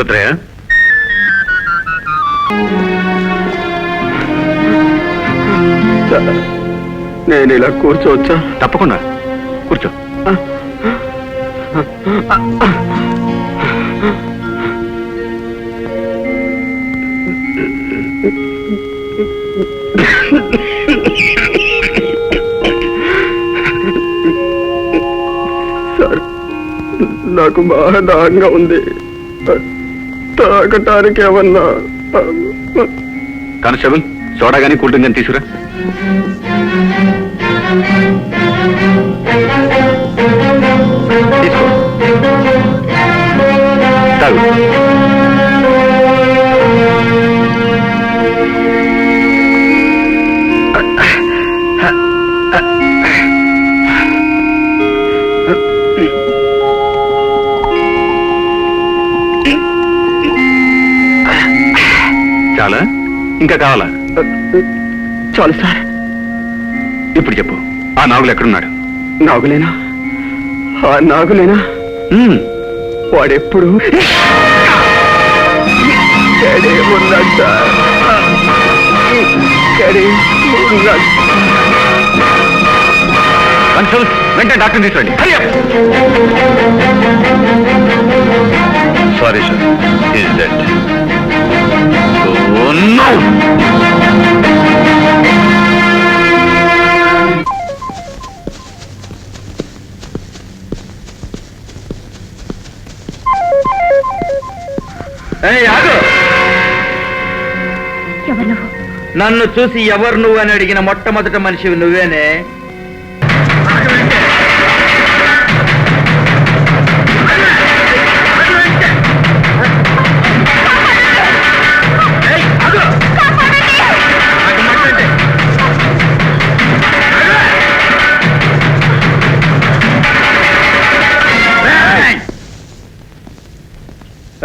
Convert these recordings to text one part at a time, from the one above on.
రుద్రయ్య నేను ఇలా కూర్చోవచ్చా? తప్పకుండా. కూర్చో. సార్ నాకు బాగా దాహంగా ఉంది. తాగటానికి ఏమన్నా కానిస్టేబుల్ సోడా కానీ కూల్ డ్రింక్ కానీ తీసుకురా. తీసుకో. తాగు. చాలా ఇంకా కావాలా? చాలు సార్. ఇప్పుడు చెప్పు. ఆ నాగులు ఎక్కడున్నాడు? నాగులేనా? ఆ నాగులేనా. వాడెప్పుడు? ఉన్నాడు సార్. వెంటనే డాక్టర్ తీసుకురండి. సారీ సార్ ఈజ్ నువ్వు? నన్ను చూసి ఎవరు నువ్వు అని అడిగిన మొట్టమొదటి మనిషివి నువ్వేనే?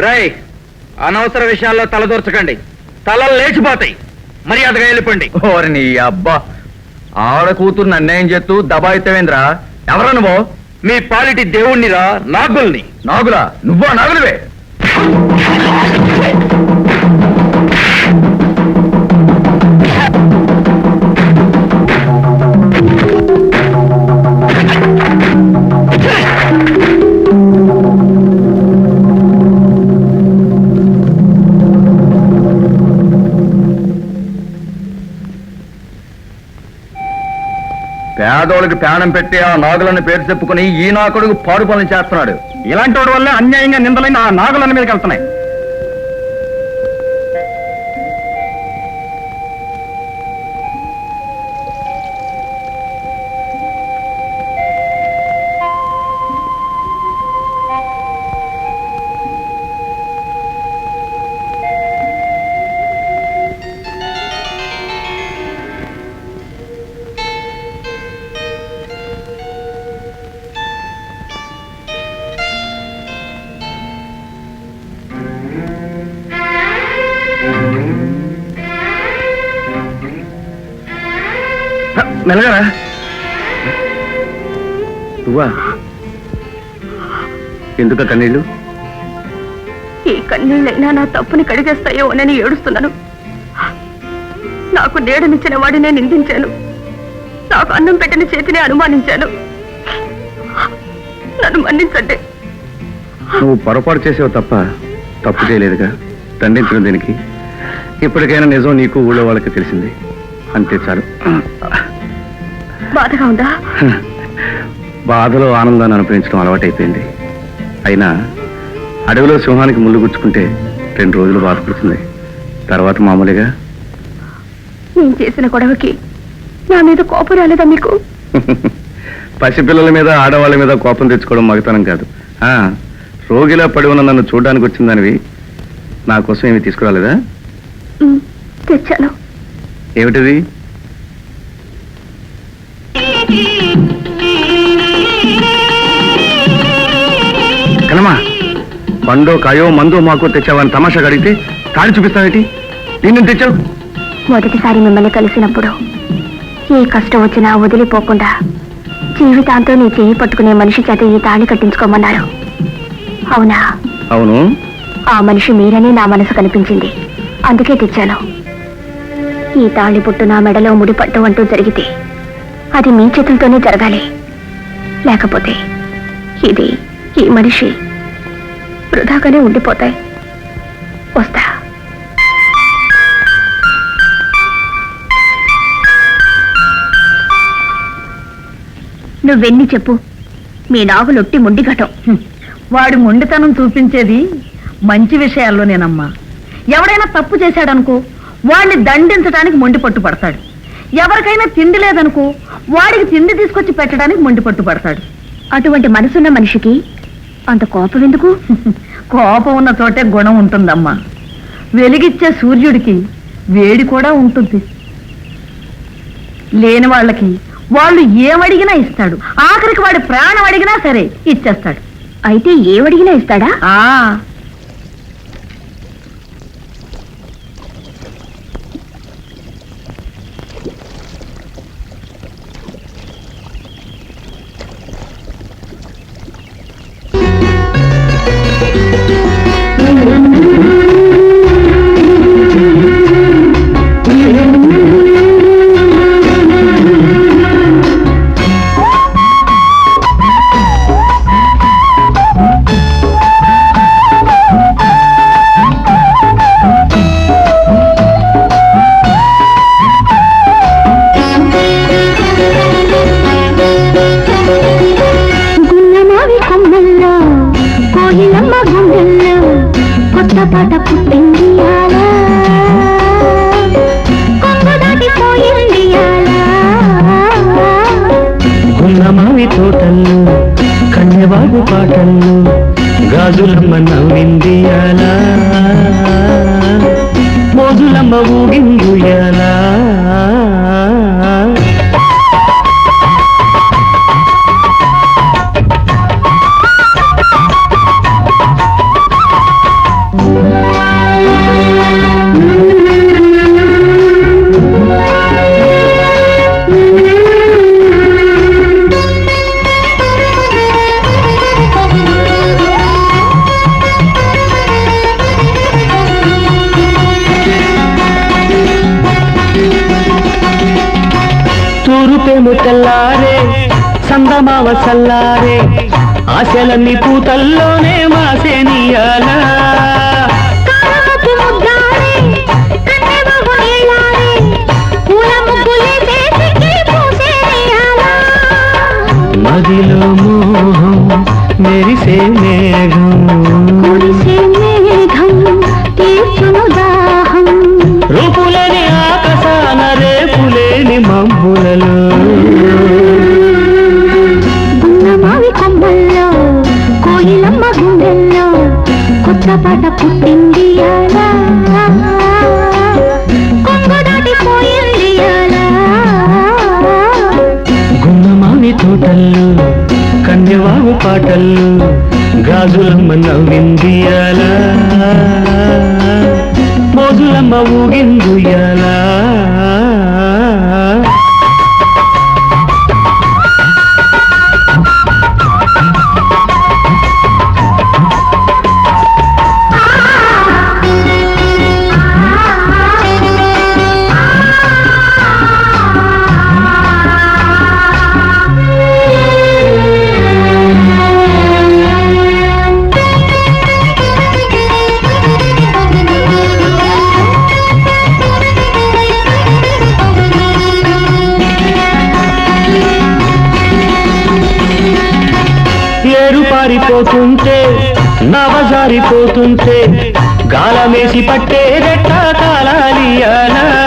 రేయ్ అనవసర విషయాల్లో తలదూర్చకండి తలలు లేచిపోతాయి. మర్యాదగా వెళ్ళిపోండి. ఓరి నీ అబ్బా. ఆడ కూతురు అన్యాయం చేస్తూ దబాయితేవేంద్రా? ఎవరా నువ్వు? మీ పాలిటి దేవుణ్ణిరా నాగుల్ని. నాగులా? నువ్వా నాగులువే? పేదోళ్ళకి ప్రాణం పెట్టి ఆ నాగులని పేరు చెప్పుకుని ఈ నాకుడు పాడు పనులు చేస్తున్నాడు. ఇలాంటి వాడి వల్ల అన్యాయంగా నిందలైన ఆ నాగులన్న మీదకి వెళ్తున్నాయి మెల్లగా నువ్వా? ఎందుక కన్నీళ్ళు? ఈ కన్నీళ్ళైనా నా తప్పుని కడిగేస్తాయో అని ఏడుస్తున్నాను. నాకు నీడనిచ్చిన వాడినే నిందించాను. నాకు అన్నం పెట్టిన చేతిని అనుమానించాను. నన్ను మన్నించండి. నువ్వు పొరపాటు చేసావు తప్ప తప్పు చేయలేదుగా. దండించడం దీనికి. ఇప్పటికైనా నిజం నీకు ఊళ్ళో వాళ్ళకి తెలిసింది. అంతే చాలు. బాధగా ఉందా? బాధలో ఆనందాన్ని అనుభవించడం అలవాటైపోయింది. అయినా అడవిలో సింహానికి ముళ్ళు గుచ్చుకుంటే రెండు రోజులు బాధపడుతుంది. తర్వాత మామూలుగా? నేను చేసిన గొడవకి నా మీద కోపం రాలేదా మీకు? పసిపిల్లల మీద ఆడవాళ్ళ మీద కోపం తెచ్చుకోవడం మగతనం కాదు. రోగిలా పడి ఉన్న నన్ను చూడడానికి వచ్చిందనివి నా కోసం ఏమి తీసుకురాలేదా? తెచ్చాను. ఏమిటిది? పండో కాయో మందో మాకో తెచ్చావని తమాషా అడిగితే తాడి చూపిస్తావేటి దీన్ని తెచ్చావు మొదటిసారి మిమ్మల్ని కలిసినప్పుడు ఏ కష్టం వచ్చినా వదిలిపోకుండా జీవితాంతం నీ చేయి పట్టుకునే మనిషి చేత ఈ తాళి కట్టించుకోమన్నారు. అవునా? అవును. ఆ మనిషి మీరని నా మనసు కనిపించింది. అందుకే తెచ్చాను. ఈ తాళి పుట్టు నా మెడలో ముడిపట్టు అంటూ జరిగితే అది మీ చేతులతోనే జరగాలి. లేకపోతే ఇది ఈ మనిషి వృధాగానే ఉండిపోతాయి. వస్తా. నువ్వెన్ని చెప్పు? మీ నాగులొట్టి ముండిఘటం. వాడి మొండితనం చూపించేది మంచి విషయాల్లోనేనమ్మా. ఎవడైనా తప్పు చేశాడనుకో వాడిని దండించడానికి మొండి పట్టు పడతాడు. ఎవరికైనా తిండి లేదనుకో వాడికి తిండి తీసుకొచ్చి పెట్టడానికి మొండి పట్టు పడతాడు. అటువంటి మనసున్న మనిషికి అంత కోపం ఎందుకు? కోపం ఉన్న చోటే గుణం ఉంటుందమ్మా. వెలిగిచ్చే సూర్యుడికి వేడి కూడా ఉంటుంది. లేని వాళ్ళకి వాళ్ళు ఏమడిగినా ఇస్తాడు. ఆఖరికి వాడి ప్రాణం అడిగినా సరే ఇచ్చేస్తాడు. అయితే ఏవడిగినా ఇస్తాడా? ఊగిందుయాలా తూరుపేము తెల్లారే సందమావ సల్లారే ఆశలన్నీ పూతల్లోనే మా పాటల్లో గాజులమ్మ నవ్విందియాలా మోజులమ్మ ఊగిందుయాలా పారిపోతుంటే నవజారిపోతుంటే గాలమేసి పట్టే రెట్ట కాలాలియానా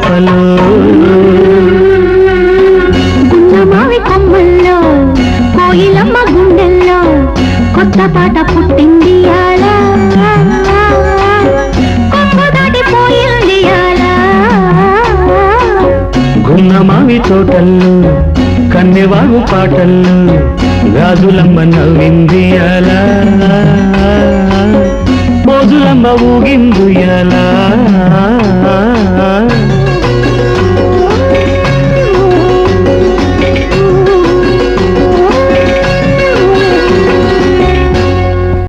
రెపరెపలు గున్నమావి కొమ్మల్లో కోయిలమ్మ గుండెల్లో కొత్త పాట పుట్టింది గున్నమావి తోటల్లో కన్నెవాగు పాటల్లో గాజులమ్మ నవ్వింది అలా మోజులమ్మ ఊగిందు ఎలా